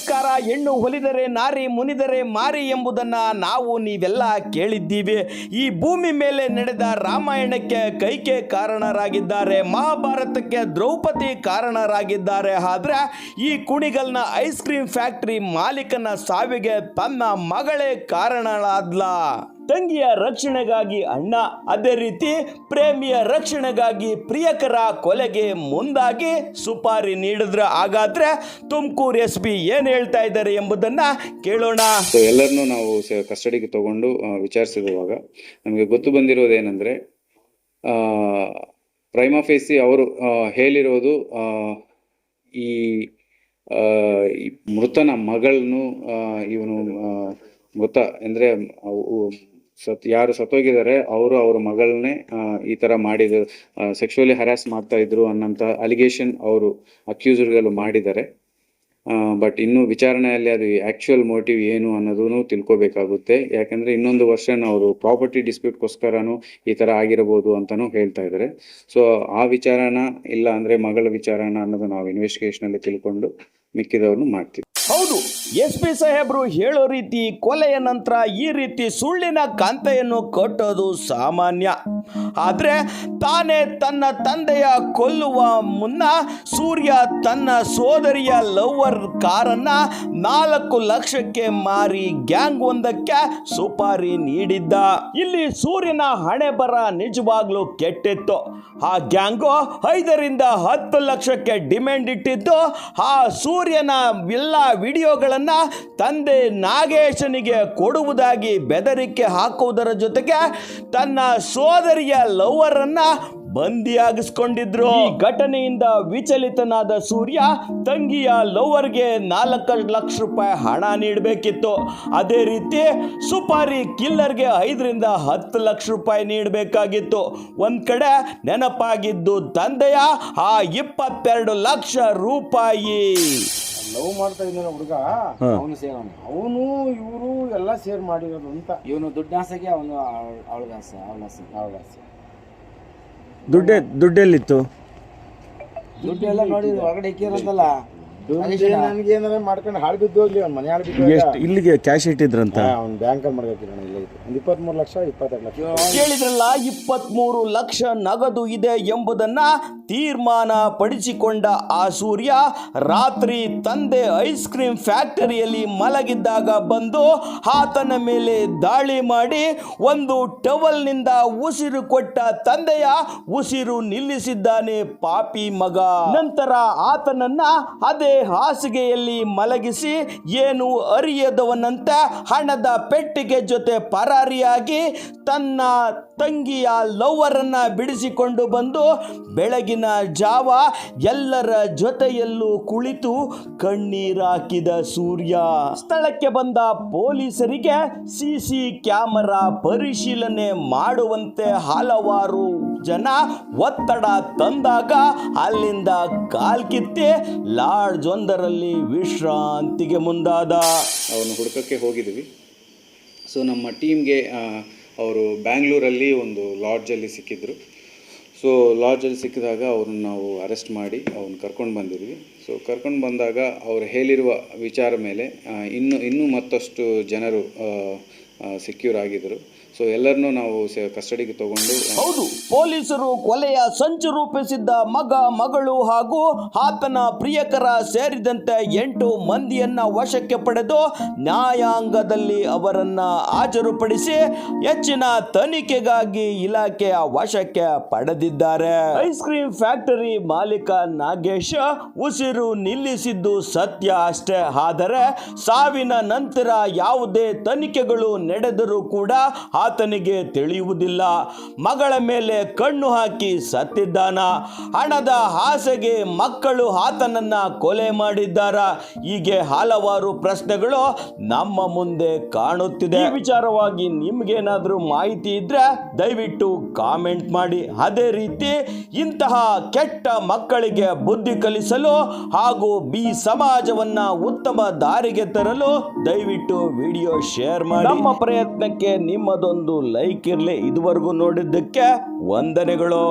ನಮಸ್ಕಾರ. ಹೆಣ್ಣು ಹೊಲಿದರೆ ನಾರಿ, ಮುನಿದರೆ ಮಾರಿ ಎಂಬುದನ್ನ ನಾವು ನೀವೆಲ್ಲ ಕೇಳಿದ್ದೀವಿ. ಈ ಭೂಮಿ ಮೇಲೆ ನಡೆದ ರಾಮಾಯಣಕ್ಕೆ ಕೈಕೆ ಕಾರಣರಾಗಿದ್ದಾರೆ. ಮಹಾಭಾರತಕ್ಕೆ ದ್ರೌಪದಿ ಕಾರಣರಾಗಿದ್ದಾರೆ. ಆದರೆ ಈ ಕುಣಿಗಲ್ನ ಐಸ್ ಕ್ರೀಮ್ ಫ್ಯಾಕ್ಟರಿ ಮಾಲೀಕನ ಸಾವಿಗೆ ತನ್ನ ಮಗಳೇ ಕಾರಣಳಾದ್ಲ. ತಂಗಿಯ ರಕ್ಷಣೆಗಾಗಿ ಅಣ್ಣ, ಅದೇ ರೀತಿ ಪ್ರೇಮಿಯ ರಕ್ಷಣೆಗಾಗಿ ಪ್ರಿಯಕರ ಕೊಲೆಗೆ ಮುಂದಾಗಿ ಸುಪಾರಿ ನೀಡಿದ್ರ. ಹಾಗಾದ್ರೆ ತುಮಕೂರು ಎಸ್ ಪಿ ಏನ್ ಹೇಳ್ತಾ ಇದ್ದಾರೆ ಎಂಬುದನ್ನ ಕೇಳೋಣ. ಎಲ್ಲರನ್ನೂ ನಾವು ಕಸ್ಟಡಿಗೆ ತಗೊಂಡು ವಿಚಾರಿಸಿದಾಗ ನಮಗೆ ಗೊತ್ತು ಬಂದಿರೋದು ಪ್ರೈಮಾಫೇಸಿ ಅವರು ಹೇಳಿರೋದು ಈ ಮೃತನ ಮಗಳನ್ನು ಇವನು ಮೃತ, ಅಂದರೆ ಸತ್ ಯಾರು ಸತ್ತೋಗಿದ್ದಾರೆ, ಅವರು ಅವ್ರ ಮಗಳನ್ನೇ ಈ ತರ ಮಾಡಿದ ಸೆಕ್ಷುವಲಿ ಹರಾಸ್ ಮಾಡ್ತಾ ಇದ್ರು ಅನ್ನೋಂಥ ಅಲಿಗೇಷನ್ ಅವರು ಅಕ್ಯೂಸರ್ಗಳು ಮಾಡಿದ್ದಾರೆ. ಬಟ್ ಇನ್ನು ವಿಚಾರಣೆಯಲ್ಲಿ ಅದು ಆಕ್ಚುಯಲ್ ಮೋಟಿವ್ ಏನು ಅನ್ನೋದನ್ನು ತಿಳ್ಕೊಬೇಕಾಗುತ್ತೆ. ಯಾಕಂದ್ರೆ ಇನ್ನೊಂದು ವರ್ಷನ್ ಅವರು ಪ್ರಾಪರ್ಟಿ ಡಿಸ್ಪ್ಯೂಟ್ಗೋಸ್ಕರನು ಈ ತರ ಆಗಿರಬಹುದು ಅಂತಾನು ಹೇಳ್ತಾ ಇದ್ದಾರೆ. ಸೊ ಆ ವಿಚಾರನ ಇಲ್ಲ ಅಂದ್ರೆ ಮಗಳ ವಿಚಾರನ ಅನ್ನೋದು ನಾವು ಇನ್ವೆಸ್ಟಿಗೇಷನ್ ಅಲ್ಲಿ ತಿಳ್ಕೊಂಡು ಮಿಕ್ಕಿದವ್ರನ್ನು ಮಾಡ್ತೀವಿ. ಹೌದು. ಎಸ್ ಪಿ ಸಾಹೇಬ್ರು ಹೇಳೋ ರೀತಿ ಕೊಲೆಯ ನಂತರ ಈ ರೀತಿ ಸುಳ್ಳಿನ ಕಾಂತೆಯನ್ನು ಕಟ್ಟೋದು ಸಾಮಾನ್ಯ. ಆದರೆ ತಾನೇ ತನ್ನ ತಂದೆಯ ಕೊಲ್ಲುವ ಮುನ್ನ ಸೂರ್ಯ ತನ್ನ ಸೋದರಿಯ ಲವರ್ ಕಾರನ್ನ ನಾಲ್ಕು ಲಕ್ಷಕ್ಕೆ ಮಾರಿ ಗ್ಯಾಂಗ್ ಒಂದಕ್ಕೆ ಸುಪಾರಿ ನೀಡಿದ್ದ. ಇಲ್ಲಿ ಸೂರ್ಯನ ಹಣೆ ಬರ ನಿಜವಾಗ್ಲೂ ಕೆಟ್ಟಿತ್ತು. ಆ ಗ್ಯಾಂಗು ಐದರಿಂದ ಹತ್ತು ಲಕ್ಷಕ್ಕೆ ಡಿಮ್ಯಾಂಡ್ ಇಟ್ಟಿದ್ದು ಆ ಸೂರ್ಯನ ಎಲ್ಲ ವಿಡಿಯೋಗಳನ್ನು ತಂದೆ ನಾಗೇಶನಿಗೆ ಕೊಡುವುದಾಗಿ ಬೆದರಿಕೆ ಹಾಕುವುದರ ಜೊತೆಗೆ ತನ್ನ ಸೋದರಿಯ ಲವರನ್ನು ಬಂದಿಯಾಗಿಸ್ಕೊಂಡಿದ್ರು. ಘಟನೆಯಿಂದ ವಿಚಲಿತನಾದ ಸೂರ್ಯ ತಂಗಿಯ ಲವರ್ಗೆ ನಾಲ್ಕು ಲಕ್ಷ ರೂಪಾಯಿ ಹಣ ನೀಡಬೇಕಿತ್ತು. ಅದೇ ರೀತಿ ಸುಪಾರಿ ಕಿಲ್ಲರ್ಗೆ ಐದರಿಂದ ಹತ್ತು ಲಕ್ಷ ರೂಪಾಯಿ ನೀಡಬೇಕಾಗಿತ್ತು. ಒಂದು ಕಡೆ ನೆನಪಾಗಿದ್ದು ತಂದೆಯ ಆ ಇಪ್ಪತ್ತೆರಡು ಲಕ್ಷ ರೂಪಾಯಿ. ಲವ್ ಮಾಡ್ತಾ ಇದ್ದಾನೆ ಹುಡುಗ ಅವನು ಸೇರ್ ಅವನು ಇವರು ಎಲ್ಲ ಸೇರ್ ಮಾಡಿರೋದು ಅಂತ. ಇವನು ದುಡ್ಡು ಆಸೆಗೆ ಅವನು ಆಸೆ ಅವಳ ಆಸೆ ಅವಳ ಆಸೆ. ದುಡ್ಡೆ ದುಡ್ಡೆಲ್ಲಿತ್ತು? ದುಡ್ಡೆಲ್ಲ ನೋಡಿ ಹೊರಗಡೆ ಇಕ್ಕಿರಂತಲ್ಲ ನನಗೆ ಏನಾರ ಮಾಡ್ಕೊಂಡು ಹಾಳು ಬಿದ್ದು ಹೋಗ್ಲಿ ಅವ್ನ ಮನೆ ಹಾಳು ಬಿದ್ದು ಎಷ್ಟು ಇಲ್ಲಿಗೆ ಕ್ಯಾಶ್ ಇಟ್ಟಿದ್ರಂತ ಅವ್ನು ಬ್ಯಾಂಕಲ್ಲಿ ಮಾಡ್ಬೇಕಿಲ್ಲ ಇಲ್ಲ. ಇದು ಒಂದು ಇಪ್ಪತ್ಮೂರು ಲಕ್ಷ ಇಪ್ಪತ್ತೆರಡು ಲಕ್ಷ. ಕೇಳಿದ್ರಲ್ಲ ಇಪ್ಪತ್ಮೂರು ಲಕ್ಷ ನಗದು ಇದೆ ಎಂಬುದನ್ನ ತೀರ್ಮಾನ ಪಡಿಸಿಕೊಂಡ ಆ ಸೂರ್ಯ ರಾತ್ರಿ ತಂದೆ ಐಸ್ ಕ್ರೀಮ್ ಫ್ಯಾಕ್ಟರಿಯಲ್ಲಿ ಮಲಗಿದ್ದಾಗ ಬಂದು ಆತನ ಮೇಲೆ ದಾಳಿ ಮಾಡಿ ಒಂದು ಟವಲ್ನಿಂದ ಉಸಿರು ಕೊಟ್ಟ ತಂದೆಯ ಉಸಿರು ನಿಲ್ಲಿಸಿದ್ದಾನೆ ಪಾಪಿ ಮಗ. ನಂತರ ಆತನನ್ನ ಅದೇ ಹಾಸಿಗೆಯಲ್ಲಿ ಮಲಗಿಸಿ ಏನು ಅರಿಯದವನಂತೆ ಹಣದ ಪೆಟ್ಟಿಗೆ ಜೊತೆ ಪರಾರಿಯಾಗಿ ತನ್ನ ತಂಗಿಯ ಲವ್ವರನ್ನ ಬಿಡಿಸಿಕೊಂಡು ಬಂದು ಬೆಳಗಿನ ಜಾವ ಎಲ್ಲರ ಜೊತೆಯಲ್ಲೂ ಕುಳಿತು ಕಣ್ಣೀರಾಕಿದ ಸೂರ್ಯ. ಸ್ಥಳಕ್ಕೆ ಬಂದ ಪೊಲೀಸರಿಗೆ ಸಿಸಿ ಕ್ಯಾಮರಾ ಪರಿಶೀಲನೆ ಮಾಡುವಂತೆ ಹಲವಾರು ಜನ ಒತ್ತಡ ತಂದಾಗ ಅಲ್ಲಿಂದ ಕಾಲ್ಕಿತ್ತೆ ಲಾಡ್ಜ್ ಒಂದರಲ್ಲಿ ವಿಶ್ರಾಂತಿಗೆ ಮುಂದಾದ. ಅವನು ಹುಡುಕಕ್ಕೆ ಹೋಗಿದ್ವಿ. ಸೊ ನಮ್ಮ ಟೀಮ್ಗೆ ಅವರು ಬ್ಯಾಂಗ್ಳೂರಲ್ಲಿ ಒಂದು ಲಾಡ್ಜಲ್ಲಿ ಸಿಕ್ಕಿದ್ರು. ಸೊ ಲಾಡ್ಜಲ್ಲಿ ಸಿಕ್ಕಿದಾಗ ಅವ್ರನ್ನ ನಾವು ಅರೆಸ್ಟ್ ಮಾಡಿ ಅವ್ರನ್ನ ಕರ್ಕೊಂಡು ಬಂದಿದ್ವಿ. ಸೊ ಕರ್ಕೊಂಡು ಬಂದಾಗ ಅವರು ಹೇಳಿರುವ ವಿಚಾರ ಮೇಲೆ ಇನ್ನು, ಇನ್ನೂ ಮತ್ತಷ್ಟು ಜನರು ಸೆಕ್ಯೂರ್ ಆಗಿದ್ದರು ಸೊ ಎಲ್ಲರನ್ನೂ ನಾವು ಕಸ್ಟಡಿಗೆ ತಗೊಂಡು ಹೌದು. ಪೊಲೀಸರು ಕೊಲೆಯ ಸಂಚು ರೂಪಿಸಿದ್ದ ಮಗ, ಮಗಳು ಹಾಗೂ ಆತನ ಪ್ರಿಯಕರ ಸೇರಿದಂತೆ ಎಂಟು ಮಂದಿಯನ್ನ ವಶಕ್ಕೆ ಪಡೆದು ನ್ಯಾಯಾಂಗದಲ್ಲಿ ಅವರನ್ನ ಹಾಜರುಪಡಿಸಿ ಹೆಚ್ಚಿನ ತನಿಖೆಗಾಗಿ ಇಲಾಖೆಯ ವಶಕ್ಕೆ ಪಡೆದಿದ್ದಾರೆ. ಐಸ್ ಕ್ರೀಮ್ ಫ್ಯಾಕ್ಟರಿ ಮಾಲೀಕ ನಾಗೇಶ್ ಉಸಿರು ನಿಲ್ಲಿಸಿದ್ದು ಸತ್ಯ ಅಷ್ಟೇ. ಆದರೆ ಸಾವಿನ ನಂತರ ಯಾವುದೇ ತನಿಖೆಗಳು ನಡೆದರೂ ಕೂಡ ಆತನಿಗೆ ತಿಳಿಯುವುದಿಲ್ಲ. ಮಗಳ ಮೇಲೆ ಕಣ್ಣು ಹಾಕಿ ಸತ್ತಿದ್ದಾನ. ಹಣದ ಆಸೆಗೆ ಮಕ್ಕಳು ಆತನನ್ನ ಕೊಲೆ ಮಾಡಿದ್ದಾರ. ಹೀಗೆ ಹಲವಾರು ಪ್ರಶ್ನೆಗಳು ನಮ್ಮ ಮುಂದೆ ಕಾಣುತ್ತಿದೆ. ವಿಚಾರವಾಗಿ ನಿಮ್ಗೇನಾದ್ರೂ ಮಾಹಿತಿ ಇದ್ರೆ ದಯವಿಟ್ಟು ಕಾಮೆಂಟ್ ಮಾಡಿ. ಅದೇ ರೀತಿ ಇಂತಹ ಕೆಟ್ಟ ಮಕ್ಕಳಿಗೆ ಬುದ್ಧಿ ಕಲಿಸಲು ಹಾಗೂ ಬಿ ಸಮಾಜವನ್ನ ಉತ್ತಮ ದಾರಿಗೆ ತರಲು ದಯವಿಟ್ಟು ವಿಡಿಯೋ ಶೇರ್ ಮಾಡಿ. ನಮ್ಮ ಪ್ರಯತ್ನಕ್ಕೆ ನಿಮ್ಮದೊಂದು ಲೈಕ್ ಇರಲಿ. ಇದುವರೆಗೂ ನೋಡಿದ್ದಕ್ಕೆ ವಂದನೆಗಳು.